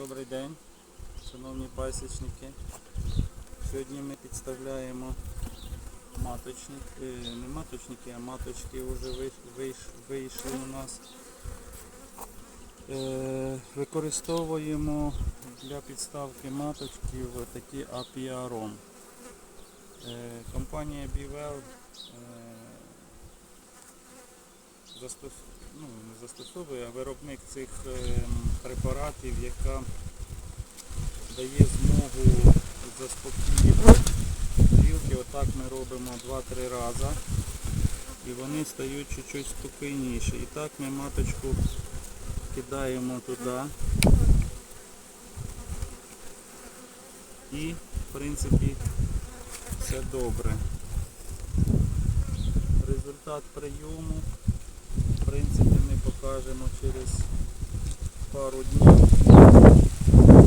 Добрий день, шановні пасічники. Сьогодні ми підставляємо маточник, е, не маточники, а маточки вже вийш, вийш, вийшли у нас. Е, Використовуємо для підставки маточків такі апіарон. Е, Компанія Бівел застос... ну, не застосовує, а виробник цих е, препаратів, яка дає змогу заспокоїти бджілки. Отак ми робимо 2-3 рази. І вони стають чуть-чуть спокійніші. І так ми маточку кидаємо туди. І в принципі все добре. Результат прийому принципі ми покажемо через пару днів.